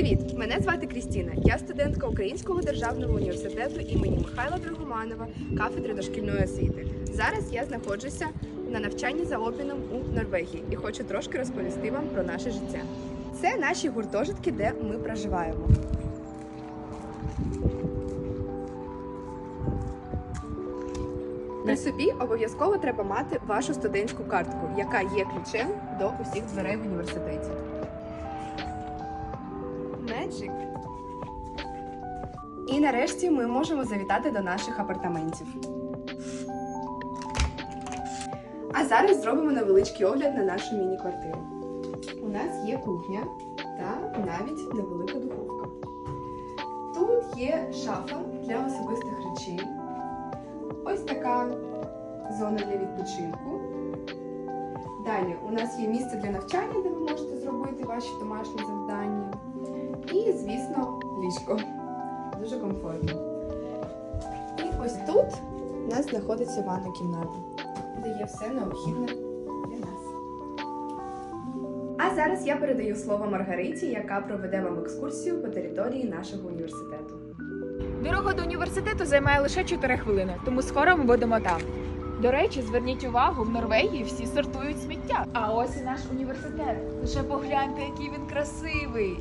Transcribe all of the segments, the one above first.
Привіт! Мене звати Крістіна. Я студентка Українського державного університету імені Михайла Драгоманова, кафедри дошкільної освіти. Зараз я знаходжуся на навчанні за обміном у Норвегії і хочу трошки розповісти вам про наше життя. Це наші гуртожитки, де ми проживаємо. При собі обов'язково треба мати вашу студентську картку, яка є ключем до усіх дверей в університеті. Magic. І нарешті ми можемо завітати до наших апартаментів. А зараз зробимо невеличкий огляд на нашу міні-квартиру. У нас є кухня та навіть невелика духовка. Тут є шафа для особистих речей. Ось така зона для відпочинку. Далі у нас є місце для навчання, де ви можете ваші домашні завдання. І, звісно, ліжко. Дуже комфортно. І ось тут у нас знаходиться ванна кімната, де є все необхідне для нас. А зараз я передаю слово Маргариті, яка проведе вам екскурсію по території нашого університету. Дорога до університету займає лише 4 хвилини, тому скоро ми будемо там. До речі, зверніть увагу, в Норвегії всі сортують сміття. А ось і наш університет. Лише погляньте, який він красивий.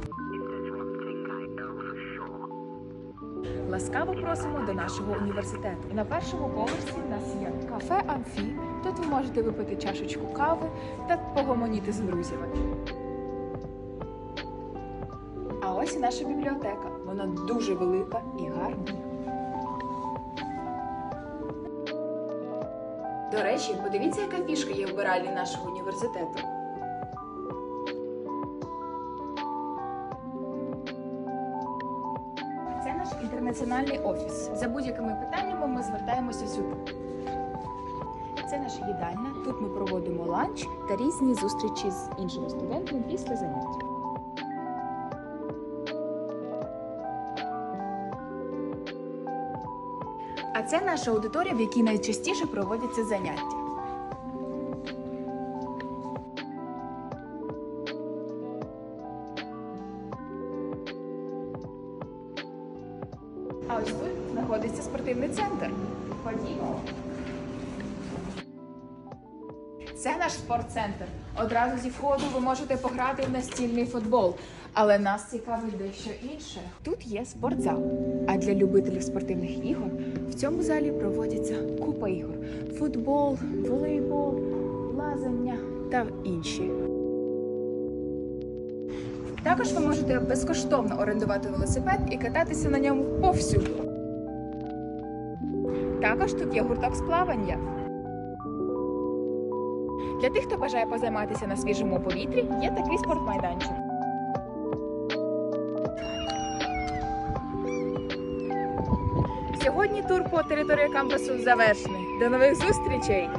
Ласкаво просимо до нашого університету. На першому поверсі в нас є кафе Амфі. Тут ви можете випити чашечку кави та погомоніти з друзями. А ось і наша бібліотека. Вона дуже велика і гарна. До речі, подивіться, яка фішка є в вбиральні нашого університету. Це наш інтернаціональний офіс. За будь-якими питаннями ми звертаємося сюди. Це наша їдальня. Тут ми проводимо ланч та різні зустрічі з іншими студентами після занять. А це наша аудиторія, в якій найчастіше проводяться заняття. А ось тут знаходиться спортивний центр. Ходімо. Це наш спортцентр. Одразу зі входу ви можете пограти в настільний футбол. Але нас цікавить дещо інше. Тут є спортзал. А для любителів спортивних ігор в цьому залі проводяться купа ігор: футбол, волейбол, лазання та інші. Також ви можете безкоштовно орендувати велосипед і кататися на ньому повсюду. Також тут є гурток з плавання. Для тих, хто бажає позайматися на свіжому повітрі, є такий спортмайданчик. Сьогодні тур по території кампусу завершений. До нових зустрічей!